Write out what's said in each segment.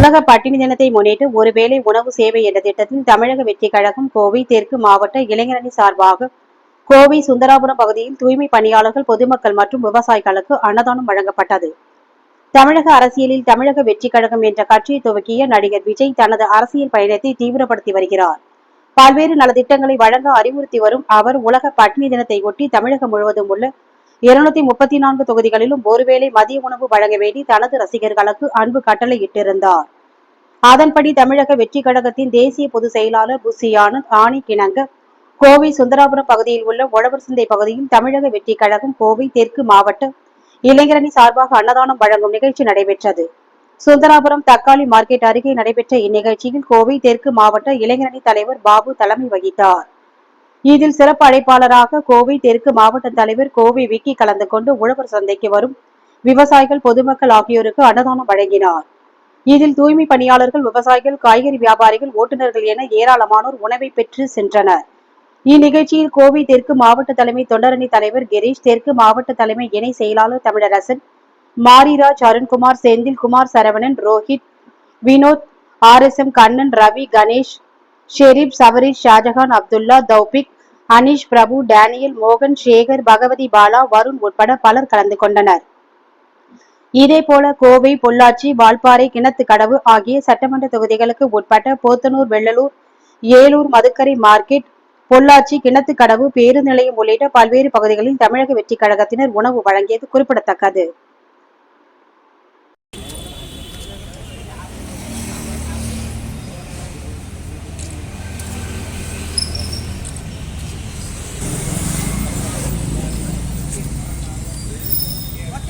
உலக பட்டினி தினத்தை முன்னிட்டு ஒருவேளை உணவு சேவை என்ற திட்டத்தில் தமிழக வெற்றி கழகம் கோவை தெற்கு மாவட்ட இளைஞரணி சார்பாக கோவை சுந்தராபுரம் பகுதியில் தூய்மை பணியாளர்கள் பொதுமக்கள் மற்றும் விவசாயிகளுக்கு அன்னதானம் வழங்கப்பட்டது. தமிழக அரசியலில் தமிழக வெற்றி கழகம் என்ற கட்சியை துவக்கிய நடிகர் விஜய் தனது அரசியல் பயணத்தை தீவிரப்படுத்தி வருகிறார். பல்வேறு நலத்திட்டங்களை வழங்க அறிவுறுத்தி வரும் அவர் உலக பட்டினி தினத்தை ஒட்டி தமிழகம் முழுவதும் உள்ள இருநூத்தி முப்பத்தி நான்கு தொகுதிகளிலும் ஒருவேளை மதிய உணவு வழங்க வேண்டி தனது ரசிகர்களுக்கு அன்பு கட்டளையிட்டிருந்தார் அதன்படி தமிழக வெற்றி கழகத்தின் தேசிய பொதுச் செயலாளர் புசி ஆனந்த் ஆணை கிணங்க கோவை சுந்தராபுரம் பகுதியில் உள்ள உழவர் சந்தை பகுதியில் தமிழக வெற்றி கழகம் கோவை தெற்கு மாவட்ட இளைஞரணி சார்பாக அன்னதானம் வழங்கும் நிகழ்ச்சி நடைபெற்றது. சுந்தராபுரம் தக்காளி மார்க்கெட் அருகே நடைபெற்ற இந்நிகழ்ச்சியில் கோவை தெற்கு மாவட்ட இளைஞரணி தலைவர் பாபு தலைமை வகித்தார். இதில் சிறப்பு அழைப்பாளராக கோவை தெற்கு மாவட்ட தலைவர் கோவை விக்கி கலந்து கொண்டு உழவர் சந்தைக்கு வரும் விவசாயிகள் பொதுமக்கள் ஆகியோருக்கு அன்னதானம் வழங்கினார். இதில் தூய்மை பணியாளர்கள் விவசாயிகள் காய்கறி வியாபாரிகள் ஓட்டுநர்கள் என ஏராளமானோர் உணவை பெற்று சென்றனர். இந்நிகழ்ச்சியில் கோவை தெற்கு மாவட்ட தலைமை தொண்டரணி தலைவர் கிரீஷ் தெற்கு மாவட்ட தலைமை இணை செயலாளர் Tamilarasan Mariraj Arunkumar Senthilkumar Saravanan Rohit Vinod R S M Kannan Ravi Ganesh Sherif Savarish Shahjahan Abdullah Taufiq Anish Prabhu Daniel மோகன் சேகர் பகவதி பாலா வருண் உட்பட பலர் கலந்து கொண்டனர். இதேபோல கோவை பொள்ளாச்சி வால்பாறை கிணத்துக்கடவு ஆகிய சட்டமன்ற தொகுதிகளுக்கு உட்பட்ட போத்தனூர் வெள்ளலூர் ஏலூர் மதுக்கரை மார்க்கெட் பொள்ளாச்சி கிணத்துக்கடவு பேருந்து நிலையம் உள்ளிட்ட பல்வேறு பகுதிகளில் தமிழக வெற்றிக் கழகத்தினர் உணவு வழங்கியது குறிப்பிடத்தக்கது.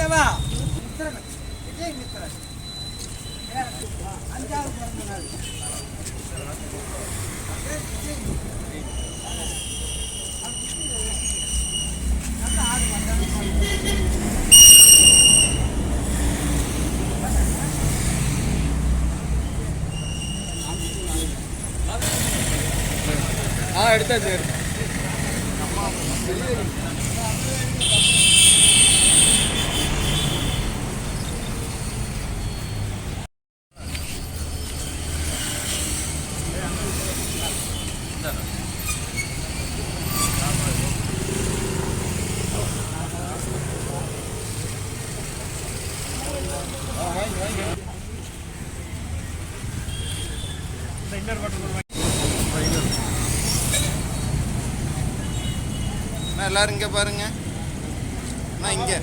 Come மித்திரன் ஆ எடுத்தாச்சு எல்லாரும் இங்கே பாருங்க. நான் இங்கே.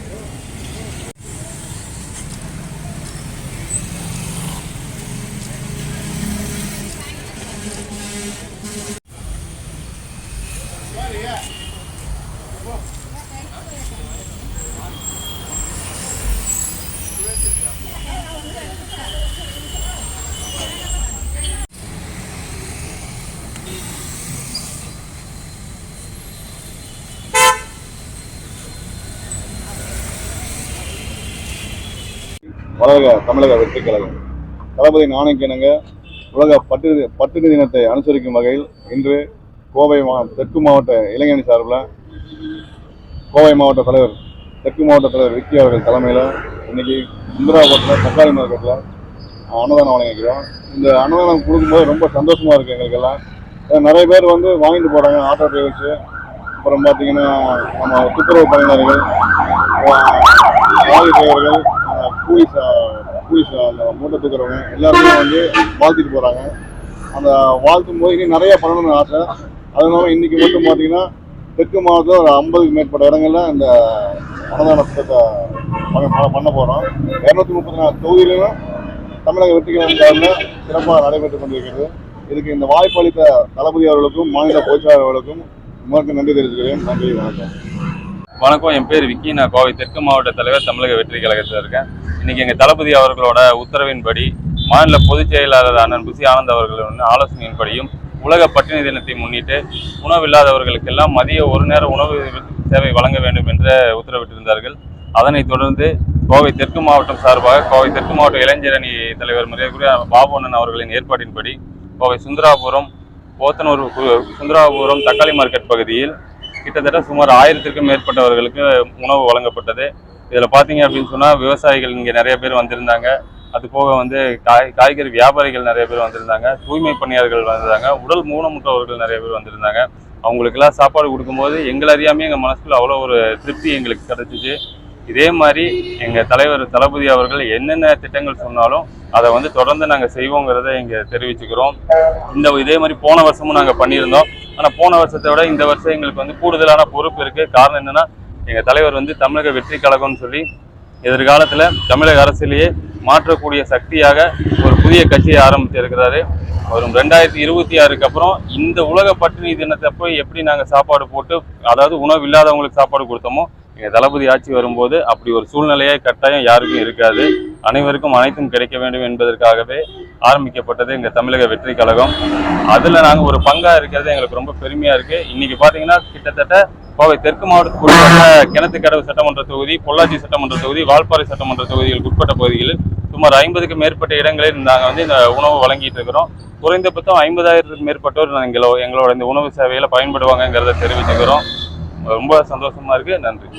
வளர்க தமிழக வெற்றி கழகம். தளபதி நாணயக்கிணங்க உலக பட்டு பட்டு தினத்தை அனுசரிக்கும் வகையில் இன்று கோவை மா தெற்கு மாவட்ட இளைஞணி சார்பில் கோவை மாவட்ட தலைவர் தெற்கு மாவட்ட தலைவர் விக்கி அவர்கள் தலைமையில் இன்னைக்கு இந்திராபுரத்தில் தக்காளி மார்க்கெட்டில் அன்னதானம் வழங்கிக்கிறோம் இந்த அன்னதானம் கொடுக்கும்போது ரொம்ப சந்தோஷமாக இருக்குது எங்களுக்கெல்லாம். நிறைய பேர் வந்து வாங்கிட்டு போகிறாங்க ஆட்டோ டிரைவர்ஸு. அப்புறம் பார்த்தீங்கன்னா நம்ம துப்புரவு பணியாளர்கள் லாரி டிரைவர்கள் அஹ் uh, uh, அந்த மூட்டை தூக்குறவங்க எல்லாருமே வந்து வாழ்த்திட்டு போகிறாங்க அந்த வாழ்த்தும் போது இன்னும் நிறைய பண்ணணும்னு ஆசை அதனால இன்னைக்கு மட்டும் பார்த்தீங்கன்னா தெற்கு மாவட்டத்தில் ஒரு ஐம்பதுக்கு மேற்பட்ட இடங்கள்ல இந்த அன்னதான திட்டத்தை பண்ண- பண்ண- போகிறோம் இரநூத்தி முப்பத்தி நாலு தொகுதியிலும் தமிழக வெற்றிகள் சார்பில் சிறப்பாக நடைபெற்றுக் கொண்டிருக்கிறது. இதுக்கு இந்த வாய்ப்பு அளித்த தளபதி அவர்களுக்கும் மாநில பொதுச்செயலாளர் அவர்களுக்கும் உங்களுக்கு நன்றி தெரிவிக்கிறேன் நன்றி வணக்கம். வணக்கம் என் பேர் விக்கி. நான் கோவை தெற்கு மாவட்ட தலைவர் தமிழக வெற்றி கழகத்தில் இருக்கேன். இன்னைக்கு எங்கள் தளபதி அவர்களோட உத்தரவின்படி மாநில பொதுச் செயலாளர் அண்ணன் புசி ஆனந்த் அவர்களின் ஆலோசனையின்படியும் உலக பட்டினி தினத்தை முன்னிட்டு உணவில்லாதவர்களுக்கெல்லாம் மதிய ஒரு நேர உணவு சேவை வழங்க வேண்டும் என்று உத்தரவிட்டிருந்தார்கள். அதனைத் தொடர்ந்து கோவை தெற்கு மாவட்டம் சார்பாக கோவை தெற்கு மாவட்ட இளைஞரணி தலைவர் மரியாதைக்குரிய பாபு அண்ணன் அவர்களின் ஏற்பாட்டின்படி கோவை சுந்தராபுரம் போத்தனூர் சுந்தராபுரம் தக்காளி மார்க்கெட் பகுதியில் கிட்டத்தட்ட சுமார் ஆயிரத்திற்கும் மேற்பட்டவர்களுக்கு உணவு வழங்கப்பட்டது. இதில் பார்த்தீங்க அப்படின்னு சொன்னால் விவசாயிகள் இங்கே நிறைய பேர் வந்திருந்தாங்க. அது போக வந்து காய் காய்கறி வியாபாரிகள் நிறைய பேர் வந்திருந்தாங்க. தூய்மை பணியாளர்கள் வந்திருந்தாங்க. உடல் ஊனமுற்றவர்கள் நிறைய பேர் வந்திருந்தாங்க. அவங்களுக்கெல்லாம் சாப்பாடு கொடுக்கும்போது எங்களை அறியாமே எங்கள் மனசுக்குள்ள அவ்வளோ ஒரு திருப்தி எங்களுக்கு கிடைச்சிச்சு. இதே மாதிரி எங்கள் தலைவர் தளபதி அவர்கள் என்னென்ன திட்டங்கள் சொன்னாலும் அதை வந்து தொடர்ந்து நாங்கள் செய்வோங்கிறத இங்கே தெரிவிச்சுக்கிறோம். இந்த இதே மாதிரி போன வருஷமும் நாங்கள் பண்ணியிருந்தோம். ஆனால் போன வருஷத்தை விட இந்த வருஷம் எங்களுக்கு வந்து கூடுதலான பொறுப்பு இருக்குது காரணம் என்னென்னா எங்கள் தலைவர் வந்து தமிழக வெற்றி கழகம்னு சொல்லி எதிர்காலத்தில் தமிழக அரசிலேயே மாற்றக்கூடிய சக்தியாக ஒரு புதிய கட்சியை ஆரம்பிச்சிருக்கிறாரு வரும் ரெண்டாயிரத்தி இருபத்தி ஆறுக்கு அப்புறம் இந்த உலக பட்டினி தினத்தை போய் எப்படி நாங்கள் சாப்பாடு போட்டு அதாவது உணவு இல்லாதவங்களுக்கு சாப்பாடு கொடுத்தோமோ எங்கள் தளபதி ஆட்சி வரும்போது அப்படி ஒரு சூழ்நிலையே கட்டாயம் யாருக்கும் இருக்காது. அனைவருக்கும் அனைத்தும் கிடைக்க வேண்டும் என்பதற்காகவே ஆரம்பிக்கப்பட்டது எங்கள் தமிழக வெற்றி கழகம். அதில் நாங்கள் ஒரு பங்காக இருக்கிறது எங்களுக்கு ரொம்ப பெருமையாக இருக்குது இன்னைக்கு பார்த்தீங்கன்னா கிட்டத்தட்ட கோவை தெற்கு மாவட்டத்துக்கு உட்பட்ட கிணத்துக்கடவு சட்டமன்ற தொகுதி பொள்ளாச்சி சட்டமன்ற தொகுதி வால்பாறை சட்டமன்ற தொகுதிகளுக்கு உட்பட்ட பகுதிகளில் சுமார் ஐம்பதுக்கு மேற்பட்ட இடங்களில் நாங்கள் வந்து இந்த உணவு வழங்கிட்டு இருக்கிறோம். குறைந்தபட்சம் ஐம்பதாயிரத்துக்கு மேற்பட்டோர் எங்களோ எங்களோட இந்த உணவு சேவையில் பயன்படுவாங்கங்கிறத தெரிவிச்சுக்கிறோம். ரொம்ப சந்தோஷமாக இருக்குது நன்றி.